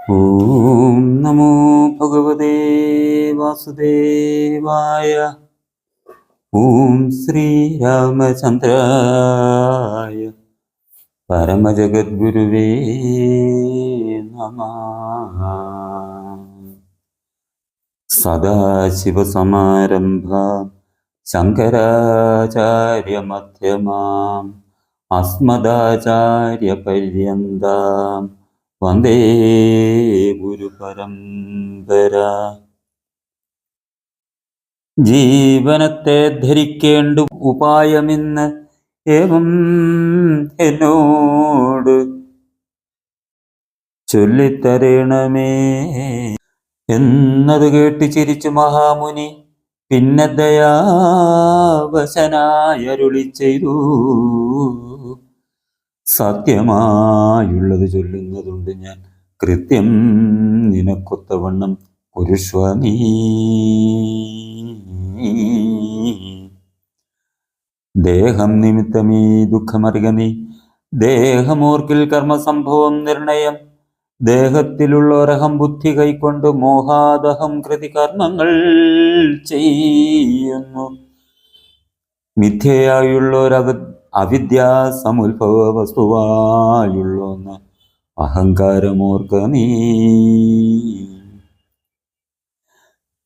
ഓം നമോ ഭഗവതേ വാസുദേവായ. ഓം ശ്രീരാമചന്ദ്രായ പരമജഗദ്ഗുരുവേ നമ. സദാശിവസമാരംഭ ശങ്കരാചാര്യമധ്യമാം അസ്മദാചാര്യപര്യന്താം വന്ദേ ഗുരുപരമ്പര. ജീവനത്തെ ധരിക്കേണ്ട ഉപായമിന്ന് ഏവം എന്നോട് ചൊല്ലിത്തരണമേ എന്നത് കേട്ട് ചിരിച്ചു മഹാമുനി പിന്നെ ദയാവശനായരുളി ചെയ്തു. സത്യമായുള്ളത് ചൊല്ലുന്നതുണ്ട് ഞാൻ. കൃത്യം നിനക്കൊത്തവണ്ണം കുരുഷ്വനീ ദേഹം നിമിത്തമീ ദുഃഖമറിക നീ ദേഹമോർക്കിൽ കർമ്മസംഭവം നിർണയം. ദേഹത്തിലുള്ള ദേഹത്തിലുള്ളൊരഹം ബുദ്ധി കൈക്കൊണ്ട് മോഹാദഹം കൃതി കർമ്മങ്ങൾ ചെയ്യുന്നു. മിഥ്യയായുള്ളൊരവ അവിദ്യാ സമുത്ഭവ വസ്തുവായുള്ളൊന്ന് അഹങ്കാരമോർക്ക നീ.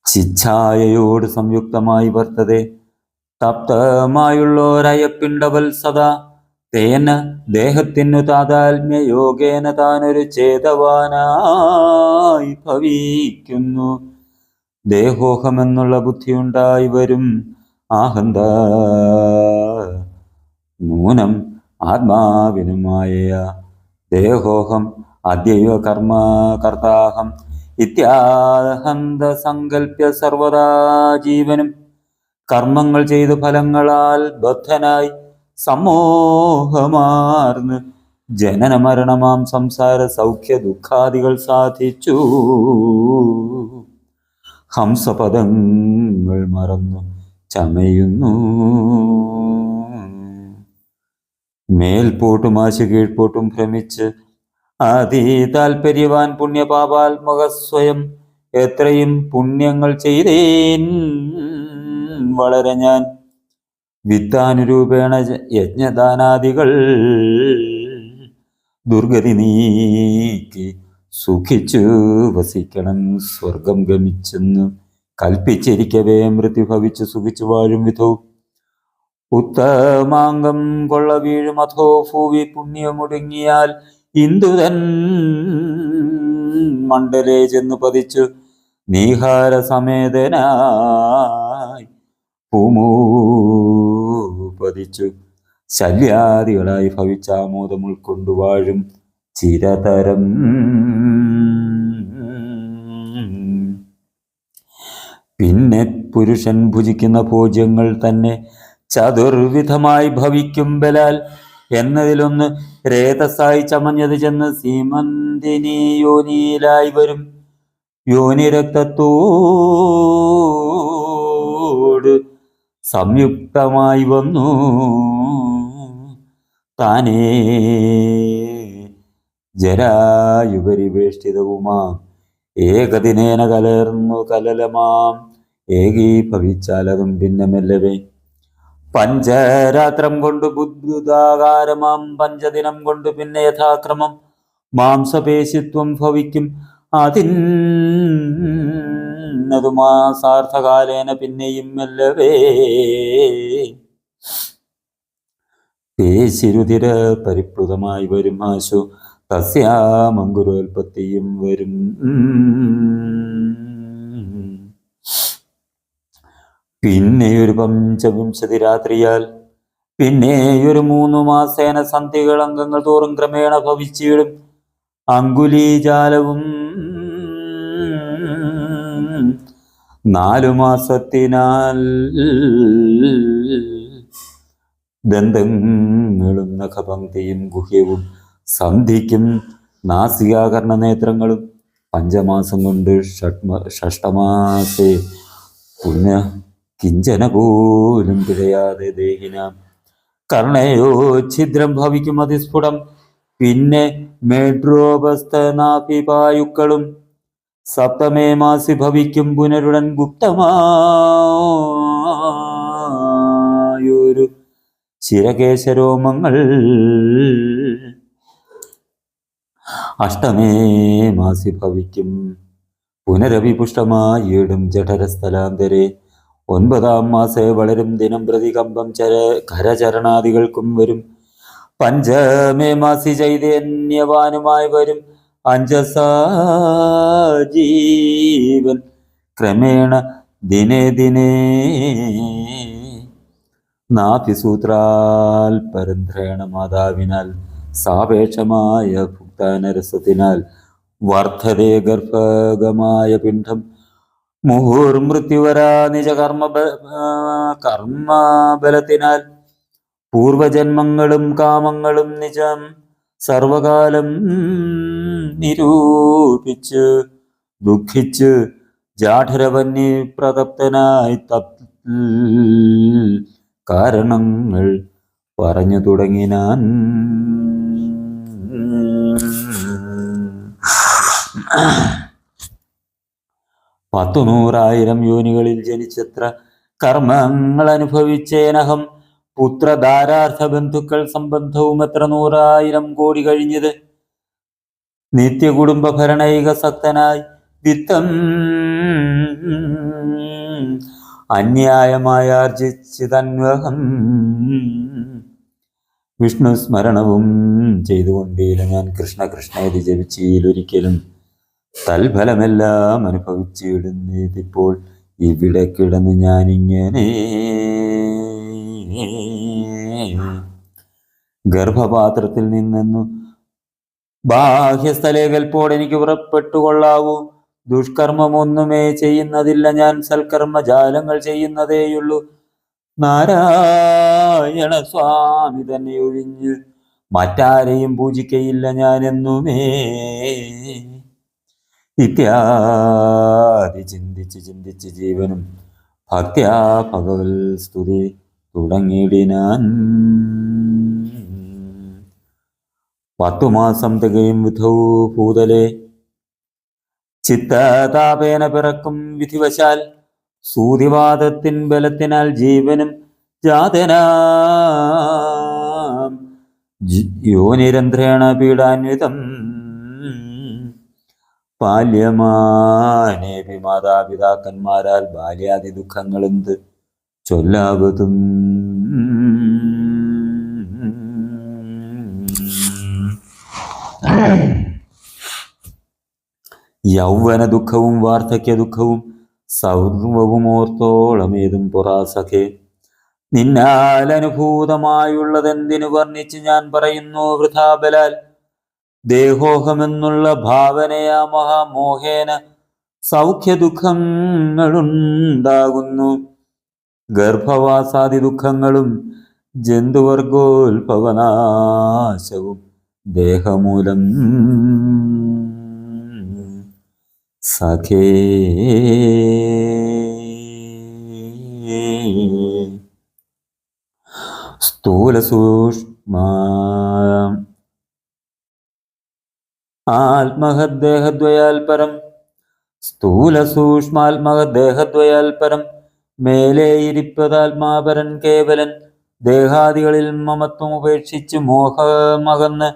ചിച്ഛായയോട് സംയുക്തമായി വർത്തതെ. തപ്തമായുള്ളോരയപ്പിണ്ടവൽ സദാ. തേന ദേഹത്തിനു താതാത്മ്യ യോഗേന താനൊരു ചേതവാനായി ഭവിക്കുന്നു. ദേഹോഹമെന്നുള്ള ബുദ്ധിയുണ്ടായി വരും ആഹന്ത നൂനം ആത്മാവിനുമായ. ദേഹോഹം അദ്യൈവ കർമ്മ കർത്താഹം. ഇത്യാഹന്ത സങ്കല്പ്യ സർവദാ ജീവനും. കർമ്മങ്ങൾ ചെയ്ത് ഫലങ്ങളാൽ ബദ്ധനായി സമോഹമാർന്ന് ജനന മരണമാം സംസാര സൗഖ്യ ദുഃഖാദികൾ സാധിച്ചു. ഹംസപദങ്ങൾ മറന്നു ചമയുന്നു. മേൽപോട്ടും ആശ കീഴ്പോട്ടും ഭ്രമിച്ച് അതി താൽപര്യവാൻ പുണ്യപാപാത്മക സ്വയം എത്രയും പുണ്യങ്ങൾ ചെയ്തേൻ വളരെ ഞാൻ വിത്താനുരൂപേണ യജ്ഞദാനാദികൾ. ദുർഗതി നീക്കി സുഖിച്ചു വസിക്കണം സ്വർഗം ഗമിച്ചെന്ന് കൽപ്പിച്ചിരിക്കവേ മൃത്യു ഭവിച്ചു സുഖിച്ചു വാഴും വിധവും ഉത്തമാംഗം കൊള്ള വീഴും അഥോ ഭൂവി പുണ്യമൊടുങ്ങിയാൽ ഇന്ദുതൻ മണ്ഡലേ ചെന്ന് പതിച്ചു നീഹാര സമേതനായി പതിച്ചു. ശല്യാദികളായി ഭവിച്ച ആമോദം ഉൾക്കൊണ്ടു വാഴും ചിരതരം. പിന്നെ പുരുഷൻ ഭുജിക്കുന്ന ഭോജ്യങ്ങൾ തന്നെ ചതുർവിധമായി ഭവിക്കും ബലാൽ. എന്നതിലൊന്ന് രേതസായി ചമഞ്ഞത് ചെന്ന് സീമന്തിനി യോനിയിലായി വരും. യോനി രക്തത്തോട് സംയുക്തമായി വന്നു. താനേ ജരായുപരിവേഷ്ടിതവുമാം. ഏകദിനേന കലർന്നു കലലമാം. ഏകീഭവിച്ചാൽ അതും പിന്നെ മെല്ലവേ. പഞ്ചരാത്രം കൊണ്ട് ബുദ്ധുതാകാരമാം പഞ്ചദിനം കൊണ്ട് പിന്നെ യഥാക്രമം മാംസപേശിത്വം ഭവിക്കും. അതിന്നതുമാസാർത്ഥകാലേന പിന്നെയും മെല്ലവേ പേശിരുതിര പരിപ്ലുതമായി വരും ആശു തസ്യാമങ്കുരോൽപത്തിയും വരും. പിന്നെയൊരു പഞ്ചവിംശതി രാത്രിയാൽ പിന്നെയൊരു മൂന്നു മാസേന സന്ധികൾ അംഗങ്ങൾ തോറും ക്രമേണ ഭവിച്ചിടും. അങ്കുലീജാലവും നാലു മാസത്തിനാൽ ദന്തങ്ങളും നഖപങ്ക്തിയും ഗുഹ്യവും സന്ധിക്കും നാസികാകരണ നേത്രങ്ങളും പഞ്ചമാസം കൊണ്ട് ഷഡ്മ ഷഷ്ടമാസേ. പുണ്യ കിഞ്ചന പോലും പിഴയാതെ ദേഹിനാം. കർണയോ ഛിദ്രം ഭവിക്കും അതിസ്ഫുടം. പിന്നെ മേഡ്രോപസ്ഥനാഭിപായുക്കളും സപ്തമേ മാസി ഭവിക്കും പുനരുടൻ ഗുപ്തമായൊരു ശിരകേശരോമങ്ങൾ അഷ്ടമേ മാസി ഭവിക്കും. പുനരവിപുഷ്ടമായിടും ജഠരസ്ഥലാന്തരെ. ഒൻപതാം മാസേ വളരും ദിനം പ്രതി കമ്പം ചര കരചരണാദികൾക്കും വരും. പഞ്ചമേ മാസി ചൈതന്യവാനുമായി വരും. അഞ്ചസാ ജീവൻ ക്രമേണ ദിനേ ദിനേ. നാഭിസൂത്രാൽ മാതാവിനാൽ സാപേക്ഷമായ ഭുക്താനരസത്തിനാൽ വർദ്ധതേ ഗർഭകമായ പിണ്ഡം മുഹുർമൃത്യുവരാ നിജകർമ്മ കർമ്മബലത്തിനാൽ പൂർവജന്മങ്ങളും കാമങ്ങളും നിജം സർവകാലം നിരൂപിച്ച് ദുഃഖിച്ച് ജാഠരവന്യ പ്രതപ്തനായി തപ് കാരണങ്ങൾ പറഞ്ഞു തുടങ്ങിനാൻ. പത്തു നൂറായിരം യോനികളിൽ ജനിച്ചത്ര കർമ്മങ്ങൾ അനുഭവിച്ചേനഹം. പുത്രധാരാർത്ഥ ബന്ധുക്കൾ സംബന്ധവും എത്ര നൂറായിരം കോടി കഴിഞ്ഞത്. നിത്യകുടുംബ ഭരണൈക സക്തനായി വിത്തം അന്യായമായ ആർജിച്ചിതന്വഹം. വിഷ്ണു സ്മരണവും ചെയ്തുകൊണ്ടേലും ഞാൻ കൃഷ്ണ കൃഷ്ണേതി ജപിച്ചതിലൊരിക്കലും തൽഫലമെല്ലാം അനുഭവിച്ചിടുന്നതിപ്പോൾ ഇവിടെ കിടന്ന് ഞാനിങ്ങനെ ഗർഭപാത്രത്തിൽ നിന്നെന്നു ബാഹ്യസ്ഥലേ കൽപ്പോട് എനിക്ക് പുറപ്പെട്ടുകൊള്ളാവൂ. ദുഷ്കർമ്മമൊന്നുമേ ചെയ്യുന്നതില്ല ഞാൻ സൽക്കർമ്മ ജാലങ്ങൾ ചെയ്യുന്നതേയുള്ളൂ. നാരായണ സ്വാമി തന്നെ ഒഴിഞ്ഞ് മറ്റാരെയും പൂജിക്കയില്ല ഞാൻ എന്നുമേ ഇത്യാദി ചിന്തിച്ച് ചിന്തിച്ച് ജീവനും ഭക്ത്യാ ഭഗവൽ സ്തുതി തുടങ്ങിയിടിനാൻ. പത്തുമാസം തികയും വിധൗ ഭൂതലെ. ചിത്തതാപേന പിറക്കും വിധിവശാൽ സൂതിവാദത്തിൻ ബലത്തിനാൽ ജീവനും ജാതനാം. യോനിരന്ധ്രേണ പീഡാന്വിതം. ബാല്യമാനേപി മാതാപിതാക്കന്മാരാൽ ബാല്യാദി ദുഃഖങ്ങളെന്ത് ചൊല്ലാവതും. യൗവന ദുഃഖവും വാർദ്ധക്യ ദുഃഖവും സൗർവവും ഓർത്തോളമേതും പൊറാസഖേ നിന്നാൽ അനുഭൂതമായുള്ളതെന്തിനു വർണിച്ച് ഞാൻ പറയുന്നു വൃഥാബലാൽ? ദേഹോഹമെന്നുള്ള ഭാവനയാ മഹാമോഹേന സൗഖ്യ ദുഃഖങ്ങളുണ്ടാകുന്നു ഗർഭവാസാദി ദുഃഖങ്ങളും ജന്തുവർഗോത്ഭവനാശവും ദേഹമൂലം സഖേ. സ്ഥൂല സൂക്ഷ്മ ആത്മഹദ്ദേഹദ്വയാൽ പരം സ്ഥൂല സൂക്ഷ്മാത്മഹദ്ദേഹദ്വയാൽപരം മേലെ ഇരിപ്പതാത്മാപരൻ കേവലൻ. ദേഹാദികളിൽ മമത്വം ഉപേക്ഷിച്ച് മോഹമകന്ന്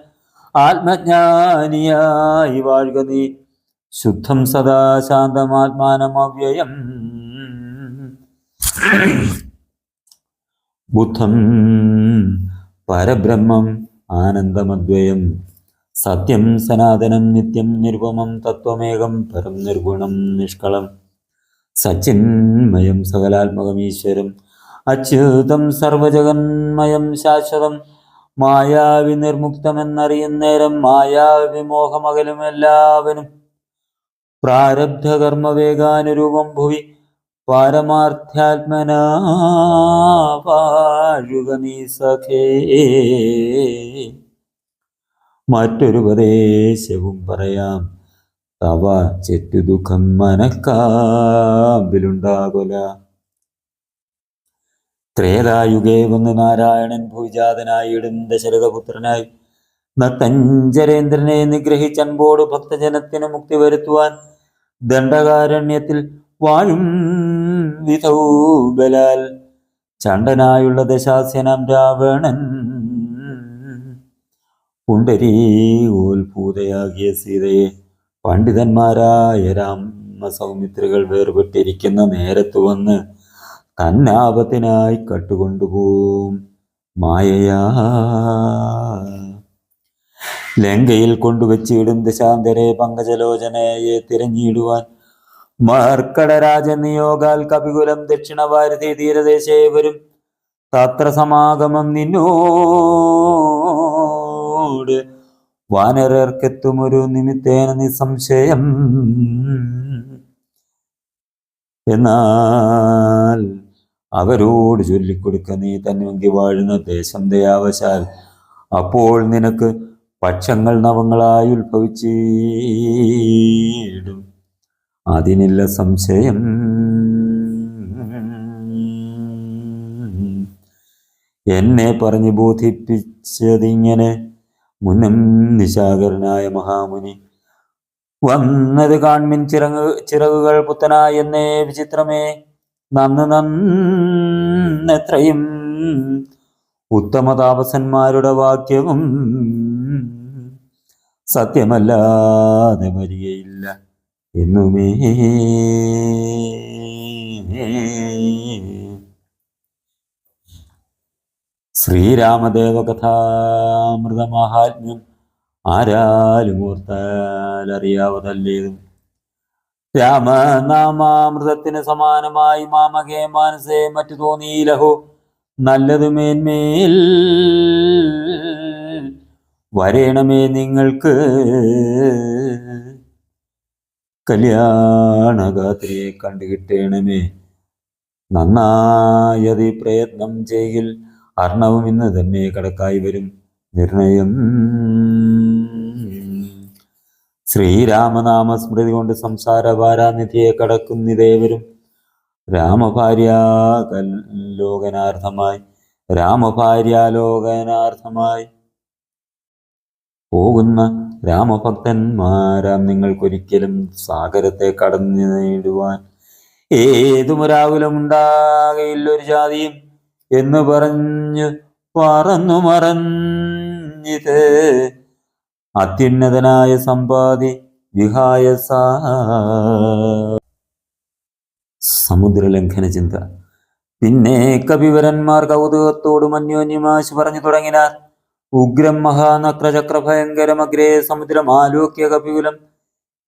ആത്മജ്ഞാനിയായി വാഴുക നീ. ശുദ്ധം സദാ ശാന്തമാത്മാനമവ്യയം. ബുദ്ധം പരബ്രഹ്മം ആനന്ദമദ്വയം. സത്യം സനാതനം നിത്യം നിരുപമം തത്വമേകം പരം നിർഗുണം നിഷ്കളം. സച്ചിന്മയം സകലാത്മകമീശ്വരം അച്യുതം സർവജഗന്മയം ശാശ്വതം. മായാവി നിർമുക്തമെന്നറിയുന്നേരം മായാവിമോഹമകലും എല്ലാവനും. പ്രാരബ്ധകർമ്മവേഗാനുരൂപം ഭുവി പാരമാർത്ഥ്യാത്മനാ വാഴുക നീ സഖേ. മറ്റൊരുപദേശവും പറയാം. തവ ചെറ്റു ദുഃഖം മനക്കാമ്പിലുണ്ടാകുല. ത്രേതായുഗേ വന്ന് നാരായണൻ ഭൂജാതനായിടും ദശരഥപുത്രനായി നിഗ്രഹിച്ച നിഗ്രഹിച്ചൻപോട് ഭക്തജനത്തിന് മുക്തി വരുത്തുവാൻ ദണ്ഡകാരണ്യത്തിൽ വാഴും വിധൗബലാൽ ചണ്ടനായുള്ള ദശാസ്യനാം രാവണൻ പുണ്ടരീകോത്ഭൂതയാകിയ സീതയെ പണ്ഡിതന്മാരായ രാമ സൗമിത്രികൾ വേർപെട്ടിരിക്കുന്ന നേരത്തു വന്ന് തന്നാപത്തിനായി കട്ടുകൊണ്ടുപോവും മായയാ. ലങ്കയിൽ കൊണ്ടുവച്ചിടും ദശാന്തരെ പങ്കജലോചനയെ തിരഞ്ഞിടുവാൻ. മർക്കടരാജ നിയോഗാൽ കപികുലം ദക്ഷിണ ഭാരതി തീരദേശേ വരും. തത്ര സമാഗമം നിന്നോട് വാനരർക്കെത്തുമൊരു നിമിത്തേന നിസംശയം എന്നാൽ അവരോട് ചൊല്ലിക്കൊടുക്ക നീ തന്നെങ്കിൽ വാഴുന്ന ദേശം ദയാവശാൽ. അപ്പോൾ നിനക്ക് പക്ഷങ്ങൾ നവങ്ങളായി ഉത്ഭവിച്ചിടും. അതിനില്ല സംശയം. എന്നെ പറഞ്ഞ് ബോധിപ്പിച്ചതിങ്ങനെ മുന്നം നിശാകരനായ മഹാമുനി. വന്നത് കാൺമിൻ ചിറങ്ങ് ചിറകുകൾ പുത്തനായ എന്നേ വിചിത്രമേ. നന്ന് നന്നെത്രയും ഉത്തമ താപസന്മാരുടെ വാക്യവും സത്യമല്ലാതെ വരികയില്ല എന്നുമേ. ശ്രീരാമദേവകഥാമൃതമാഹാത്മ്യം ആരാലും ഓർത്താൽ അറിയാവതല്ലേതും രാമനാമാമൃതത്തിന് സമാനമായി മാമകേ മാനസേ മറ്റു തോന്നിയിലഹോ നല്ലതു മേന്മേൽ വരേണമേ നിങ്ങൾക്ക് കല്യാണഗാത്രിയെ കണ്ടുകിട്ടേണമേ. നന്നായതി പ്രയത്നം ചെയ്യിൽ അർണവും ഇന്ന് തന്നെ കടക്കായി വരും. നിർണയം. ശ്രീരാമനാമ സ്മൃതി കൊണ്ട് സംസാര വാരാനിധിയെ കടക്കുന്നിതേവരും രാമഭാര്യാലോകനാർത്ഥമായി രാമഭാര്യാലോകനാർത്ഥമായി പോകുന്ന രാമഭക്തന്മാരാം നിങ്ങൾക്കൊരിക്കലും സാഗരത്തെ കടന്നു നേടുവാൻ. ഏതു മുരാകുലമുണ്ടാകയില്ലൊരു ജാതിയും. എന്ന് പറഞ്ഞു പറന്നു മറഞ്ഞിത്. അത്യുന്നതനായ സമ്പാദി വിഹായ സമുദ്രലംഘന ചിന്ത പിന്നെ കവിവരന്മാർ കൗതുകത്തോടും അന്യോന്യമാശു പറഞ്ഞു തുടങ്ങിനാർ ഉഗ്രം മഹാനക്രചക്ര ഭയങ്കരമഗ്രേ സമുദ്രം ആലോക്യ കപികുലം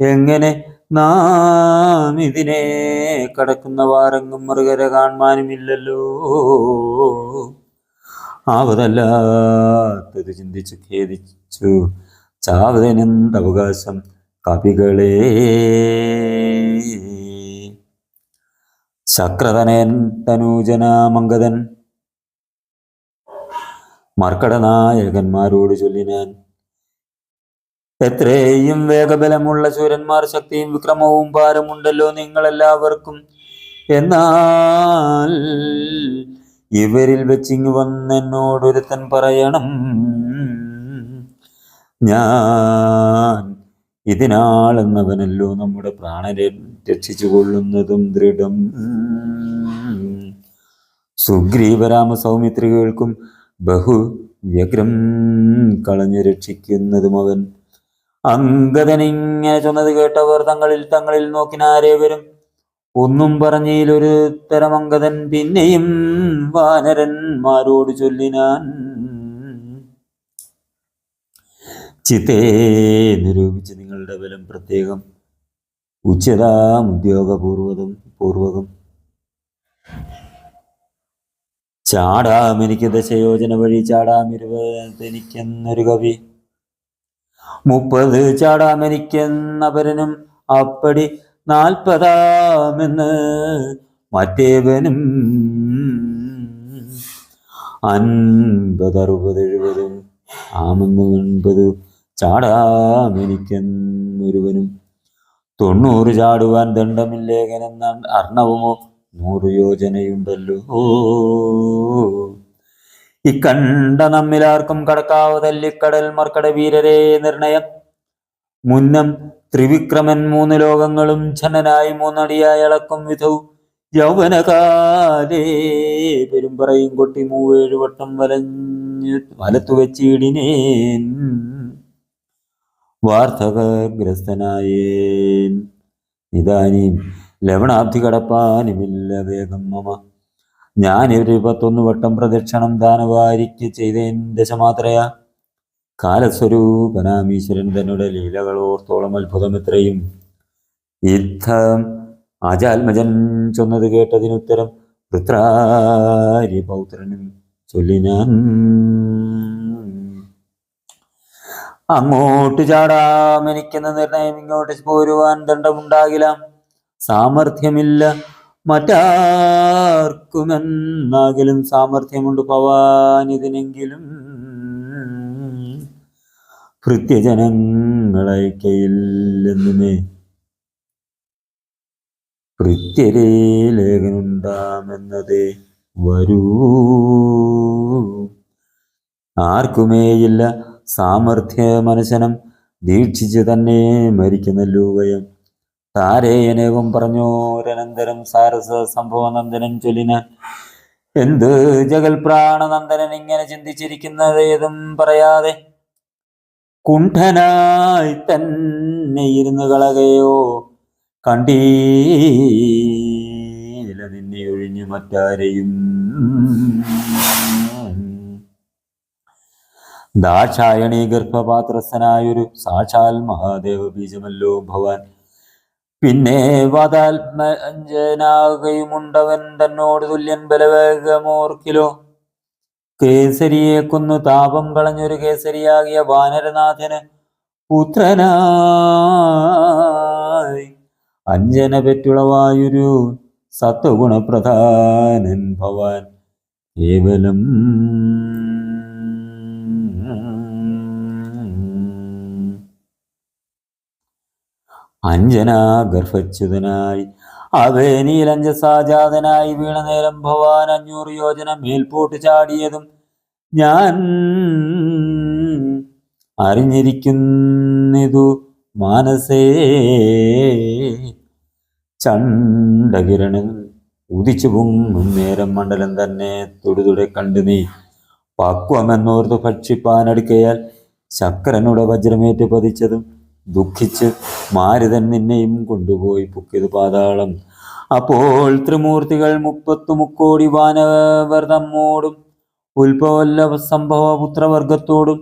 എങ്ങനെ നാം ഇതിനെ കടക്കുന്ന വാരങ്ങും മറുകര കാണുവാനുമില്ലല്ലോ? ആവതല്ലാത്തത് ചിന്തിച്ചു ഖേദിച്ചു. ചാവതനെന്ത് അവകാശം കവികളെ. ശക്രതനയൻ തനൂജനാമംഗതൻ. മർക്കടനായകന്മാരോട് ചൊല്ലിനാൻ എത്രയും വേഗബലമുള്ള സൂര്യന്മാർ ശക്തിയും വിക്രമവും ഭാരമുണ്ടല്ലോ നിങ്ങളെല്ലാവർക്കും. എന്നാൽ ഇവരിൽ വെച്ചിങ് വന്നെന്നോടൊരുത്തൻ പറയണം. ഞാൻ ഇതിനാളെന്നവനല്ലോ നമ്മുടെ പ്രാണനെ രക്ഷിച്ചു കൊള്ളുന്നതും ദൃഢം. സുഗ്രീവരാമ സൗമിത്രികൾക്കും ബഹു വ്യഗ്രം കളഞ്ഞു രക്ഷിക്കുന്നതും അവൻ അങ്കദനിങ്ങനെ ചൊന്നത് കേട്ടവർ തങ്ങളിൽ തങ്ങളിൽ നോക്കിനാരേ വരും? ഒന്നും പറഞ്ഞതിലൊരു തരം പിന്നെയും വാനരന്മാരോട് ചൊല്ലിനാൻ. ചിത്തേ നിരൂപിച്ച് നിങ്ങളുടെ ബലം പ്രത്യേകം ഉച്ചതാം ഉദ്യോഗപൂർവകം പൂർവകം ചാടാം എനിക്ക് ദശയോജന വഴി ചാടാം ഇരുപതെനിക്കെന്നൊരു കവി. മുപ്പത് ചാടാമെനിക്കെന്നവരനും അപ്പടി നാൽപ്പതാമെന്ന് മറ്റേവനും അൻപത് അറുപത് എഴുപതും ആമെന്ന് എൺപത് ചാടാമെനിക്കെന്നൊരുവനും. തൊണ്ണൂറ് ചാടുവാൻ ദണ്ഡമില്ലേഖനെന്ന അർണവമോ? നൂറ് യോജനയുണ്ടല്ലോ. ഇക്കണ്ട നമ്മിലാർക്കും കടക്കാവതല്ലിക്കടൽ മർക്കട വീരരെ നിർണയം. മുന്നം ത്രിവിക്രമൻ മൂന്ന് ലോകങ്ങളും ഛനനായി മൂന്നടിയായി അളക്കും വിധവും യൗവനകാലേ പെരുമ്പറയും കൊട്ടി മൂവേഴു വട്ടം വലഞ്ഞ് വലത്തു വെച്ചിടിനേൻ. വാർത്തകഗ്രസ്തനായേൻ ഇതാനീം ലവണാബ്ധി കടപ്പാനുമില്ല വേഗം മമ. ഞാൻ ഒരു പത്തൊന്ന് വട്ടം പ്രദക്ഷിണം ദാനവാരിക്ക് ചെയ്തേൻ ദശമാത്രയാ. കാലസ്വരൂപനാമീശ്വരൻ തന്നുടെ അത്ഭുതം എത്രയും. യുദ്ധം അജാത്മജൻ ചൊന്നത് കേട്ടതിനുത്തരം വൃത്രാരി പൗത്രനും ചൊല്ലിനാൻ അങ്ങോട്ട് ചാടാം എനിക്കെന്ന നിർണയം ഇങ്ങോട്ട് പോരുവാൻ ദണ്ഡമുണ്ടാകില്ല. സാമർഥ്യമില്ല. മറ്റാർക്കുമെന്നാകിലും സാമർഥ്യമുണ്ട് പവാൻ ഇതിനെങ്കിലും ഭൃത്യജനങ്ങളയക്കയില്ലെന്നുമേ ഭൃത്യരേ ലേഖനുണ്ടാമെന്നതേ വരൂ. ആർക്കുമേയില്ല സാമർഥ്യ മനശനം ദീക്ഷിച്ച് തന്നെ മരിക്കുന്ന മരിക്കുന്നല്ലോ വയം പറഞ്ഞു ഒരനന്തരം സാരസ സംഭവനന്ദനൻ ചൊല്ലിനാൻ എന്ത് ജഗൽ പ്രാണനന്ദനൻ ഇങ്ങനെ ചിന്തിച്ചിരിക്കുന്നത് ഏതും പറയാതെ. കുണ്ഠനായി തന്നെ ഇരുന്ന് കളകയോ കണ്ടീല നിന്നെ ഒഴിഞ്ഞു മറ്റാരെയും. ദാക്ഷായണി ഗർഭപാത്രസ്ഥനായൊരു സാക്ഷാൽ മഹാദേവ ബീജമല്ലോ ഭവാൻ. പിന്നെ വാതാത്മജനാകുകയുമുണ്ടവൻ തന്നോട് തുല്യൻ ബലവേഗമോർക്കിലോ. കേസരിയെ കൊന്നു താപം കളഞ്ഞൊരു കേസരിയാകിയ വാനരനാഥന് പുത്രനായി. അഞ്ജന പെറ്റുളവായൊരു സത്വഗുണപ്രധാനൻ ഭവാൻ. കേവലം അഞ്ജന ഗർഭച്യുതനായി അവേനീലഞ്ചസാജാതനായി വീണ നേരം ഭവാൻ അഞ്ഞൂറ് യോജന മേൽപോട്ട് ചാടിയതും ഞാൻ അറിഞ്ഞിരിക്കുന്നിതു മാനസേ. ചണ്ടകിരണൻ ഉദിച്ചു പൊങ്ങും നേരം മണ്ഡലം തന്നെ തൊടുതുടെ കണ്ടു നീ. പക്വമെന്നോർത്ത് ഭക്ഷിപ്പാനടുക്കയാൽ ശക്രനുടെ വജ്രമേറ്റ് പതിച്ചതും ദുഃഖിച്ച് മാരുതൻ നിന്നെയും കൊണ്ടുപോയി പുക്കിത് പാതാളം. അപ്പോൾ ത്രിമൂർത്തികൾ മുപ്പത്തു മുക്കോടി വാനവർ ഉത്ഭവല്ല സംഭവ പുത്രവർഗത്തോടും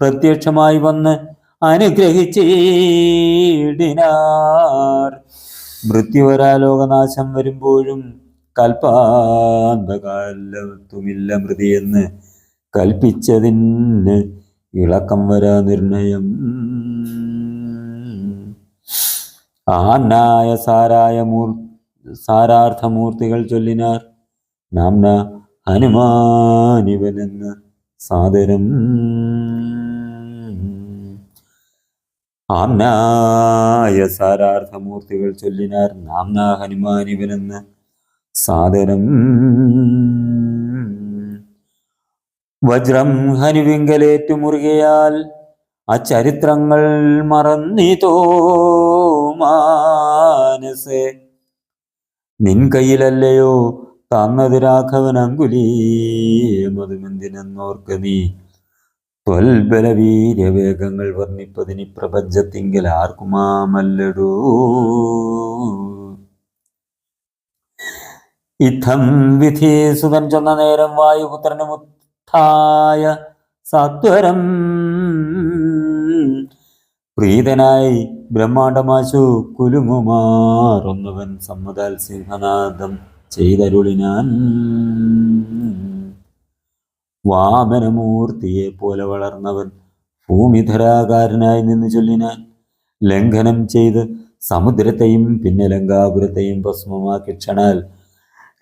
പ്രത്യക്ഷമായി വന്ന് അനുഗ്രഹിച്ചിടിനാർ. മൃത്യുവരാ ലോകനാശം വരുമ്പോഴും കൽപ്പാന്തകാലത്തുമില്ല മൃതിയെന്ന് കൽപ്പിച്ചതിന് ഇളക്കം വരാ നിർണയം. ആനായ സാരായ മൂർ സാരാർത്ഥമൂർത്തികൾ ചൊല്ലിനാർ. നാംന ഹനുമാനിവനെന്ന് സാദരം. ആംനായ സാരാർത്ഥമൂർത്തികൾ ചൊല്ലിനാർ. നാംന ഹനുമാനിവനെന്ന് സാദരം. വജ്രം ഹനുവിങ്കലേറ്റു മുറുകയാൽ ആ ചരിത്രങ്ങൾ മറന്നിതോ മാനസേ നിൻ കയ്യിലല്ലയോ തന്നത് രാഘവൻ അങ്കുലീമതുമെന്തിനെന്നോർക്ക് നീ. ത്വൽബലവീര്യവേഗങ്ങൾ വർണിപ്പതിനി പ്രപഞ്ചത്തിങ്കൽ ആർക്കുമാമല്ലടൂ. ഇത്തം വിധി സുതൻ ചെന്ന നേരം വായുപുത്രനുമുത്തായ സത്വരം. പ്രീതനായി ബ്രഹ്മാണ്ടമാശു കുലുങ്ങുമാറൊന്നുവൻ സമ്മതാൽ സിംഹനാദം ചെയ്തരുളിനാൻ. വാമനമൂർത്തിയെ പോലെ വളർന്നവൻ ഭൂമിധരാകാരനായി നിന്ന് ചൊല്ലിനാൻ. ലംഘനം ചെയ്ത് സമുദ്രത്തെയും പിന്നെ ലങ്കാപുരത്തെയും ഭസ്മമാക്കി ക്ഷണാൽ.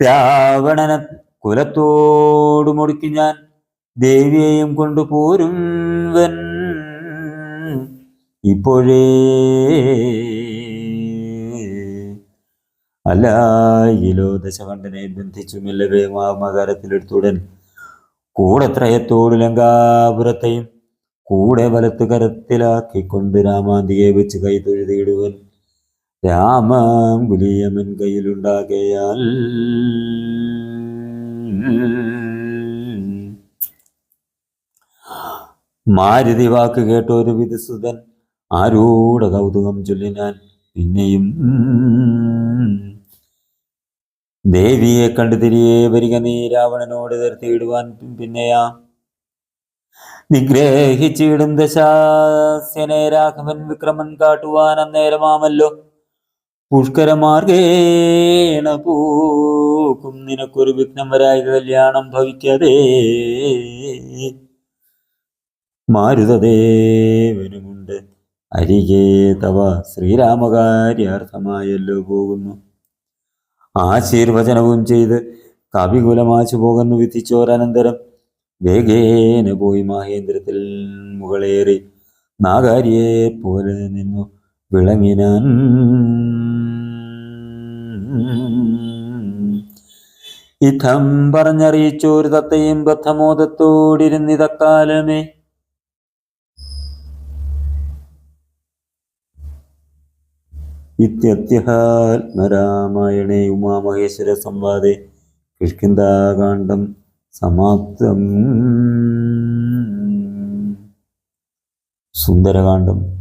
രാവണന കുലത്തോടു മുടുക്കി ഞാൻ ദേവിയെയും കൊണ്ടുപോരും ഇപ്പോഴേ അല്ലായിലോ ഇലോ ദശകണ്ഠനെ ബന്ധിച്ചു മെല്ലവേ മാമകാരത്തിലെടുത്തുടൻ കൂടെ ത്രയത്തോട് ലങ്കാപുരത്തെയും കൂടെ വലത്തു കരത്തിലാക്കിക്കൊണ്ട് രാമാന്തിയെ വെച്ച് കൈ തൊഴുതിയിടുവൻ രാമം ഗുലിയമൻ കയ്യിലുണ്ടാകയാൽ. മാരുതി വാക്ക് കേട്ടൊരു വിധസുതൻ ആരോട കൗതുകം ചൊല്ലിനാൻ പിന്നെയും ദേവിയെ കണ്ടു തിരികെ വരിക നീ രാവണനോട് നിർത്തിയിടുവാൻ പിന്നെയാ. നിഗ്രഹിച്ചിടും ദശാസ്യനെ രാഘവൻ വിക്രമൻ കാട്ടുവാൻ അന്നേരമാമല്ലോ. പുഷ്കരമാർഗേണ പൂക്കും. നിനക്കൊരു വിഘ്നം വരായി കല്യാണം ഭവിക്കതേ മാരുതദേവനുമുണ്ട്. അരികെ തവ ശ്രീരാമകാര്യാർത്ഥമായല്ലോ പോകുന്നു. ആശീർവചനവും ചെയ്ത് കവികുലമാച്ചു പോകുന്നു വിധിച്ചോരനന്തരം വേഗേന പോയി മഹേന്ദ്രത്തിൽ മുകളേറി നാഗാരിയെ പോലെ നിന്നു വിളങ്ങിനാൻ. ഇത്തം പറഞ്ഞറിയിച്ചോരു തത്തയും ബദ്ധമോദത്തോടിരുന്നിതക്കാലമേ. ഇത്യത്യാത്മരാമായണേ ഉമാമഹേശ്വര സംവാദേ. കിഷ്കിന്താകാന്ഡം സമാപ്തം. സുന്ദരകാന്ഡം.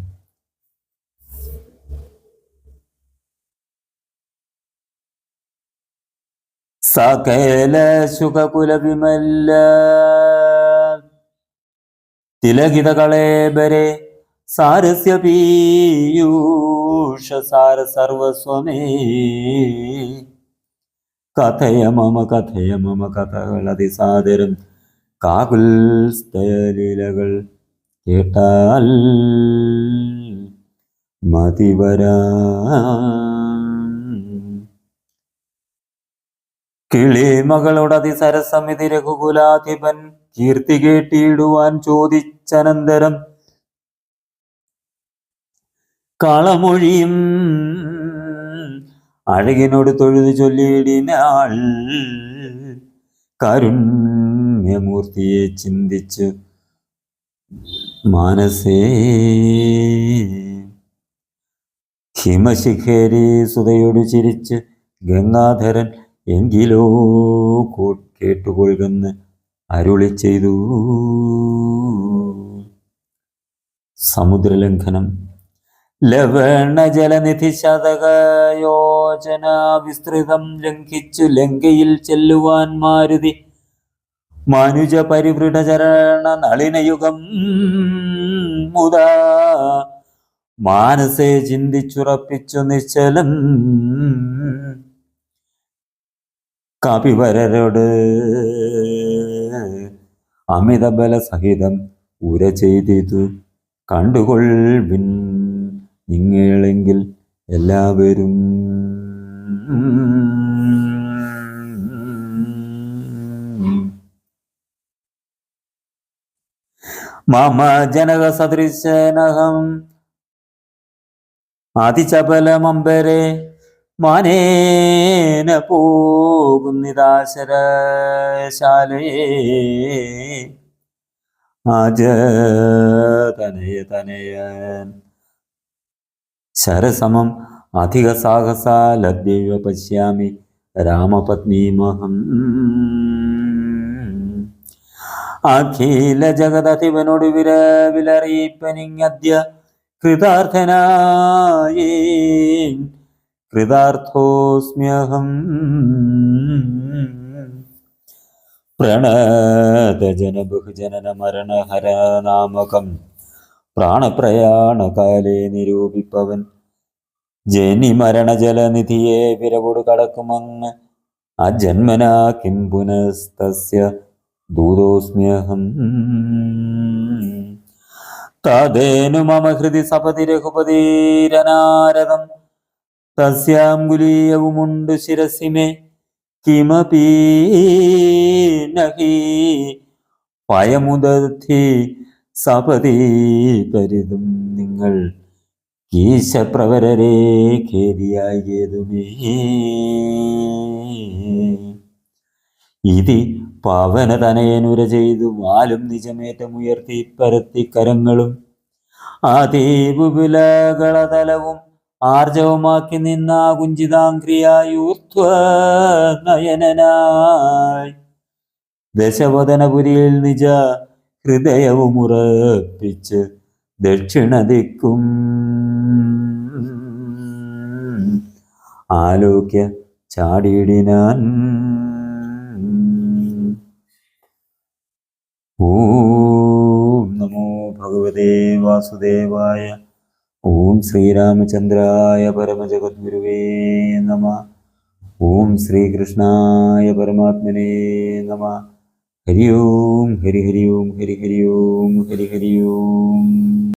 സകല സുഖകുല വിമല്ല തിലകിത കളേബരെ സാരസ്യ പീയൂഷ സാര സർവസ്വമേ. കഥയ മമ കഥയ മമ കഥകൾ അതിസാദരം. കാകുൽ സ്ഥലീലകൾ കേട്ടാൽ മതിവരാ കിളിമകളുടെ അതിസരസമിതി രഘുകുലാധിപൻ കീർത്തി കേട്ടിയിടുവാൻ ചോദിച്ചനന്തരം കളമൊഴിയും. അഴകിനോട് തൊഴുതു ചൊല്ലിയിടിനാൾ കാരുണ്യമൂർത്തിയെ ചിന്തിച്ചു മാനസേ. ഹിമശിഖേരി സുതയോട് ചിരിച്ച് ഗംഗാധരൻ എങ്കിലോ കോ- കേട്ടുകൊള്ളുകെന്ന് അരുളി ചെയ്തു. സമുദ്രലംഘനം ലവണ ജലനിധി ശതകയോജന വിസ്തൃതം ലംഘിച്ചു ലങ്കയിൽ ചെല്ലുവാൻ മാരുതി. മനുജ പരിവൃഢചരണ നളിനയുഗം മുതാ മാനസെ ചിന്തിച്ചുറപ്പിച്ചു നിശ്ചലം. കപിവരരോട് അമിതബല സഹിതം ഉര ചെയ്തിതു. കണ്ടുകൊള്ളിൻ നിങ്ങളെങ്കിൽ എല്ലാവരും മമ ജനക സദൃശനഹം. അതിചപലമമ്പരെ മാനേന പോകുന്നിതാശരശാലയേ. ആജ തനയ തനയൻ. ശരസമം അധിക സാഹസ ലഭ്യവ പശ്യാമി രാമപത്നീമഹം അഖില ജഗദധിപനോട് വിര വിലറിയിപ്പനിങ്ങദ്യ കൃതാർത്ഥനായേ കൃതാർത്ഥോസ്മ്യഹം. പ്രണതജന ബഹുജനന മരണഹര നാമകം പ്രാണപ്രയാണകാലേ നിരൂപിപ്പവൻ. ജനി മരണജലനിധിയെ വിരവോട് കടക്കുമങ്ങ് അജന്മനാ കിം പുനസ്തസ്യ ദൂതോസ്മ്യഹം. തദേനു മമ ഹൃദി സപതി രഘുപതീരനാരദം തസ്യാംഗുലീയവുമുണ്ട് ശിരസിമേ കിമപീ നഹി. പയമുദത്തി സപതി പരിതും നിങ്ങൾ ഈശപ്രവരരെ ഖേദിയായി ഏതുമേ ഇതി പവനതനയനുര ചെയ്തു വാലും നിജമേറ്റമുയർത്തി പരത്തി കരങ്ങളും അതീവുലകളതലവും ആർജവമാക്കി നിന്ന കുഞ്ചിതാംക്രിയായൂത്വ നയനായി ദശവദനപുരിയിൽ നിജ ഹൃദയവുമുറപ്പിച്ച് ദക്ഷിണ ദിക്കും ആലോക്യ ചാടിയിടിനാൻ. ഓം നമോ ഭഗവതേ വാസുദേവായ ഓം ശ്രീരാമചന്ദ്രായ പരമജഗദ്ഗുരുവേ നമ ഓം ശ്രീകൃഷ്ണായ പരമാത്മനേ നമ. ஹரி ஓம் ஹரி ஹரி ஓம் ஹரி ஹரி ஓம் ஹரி ஹரி ஓம்.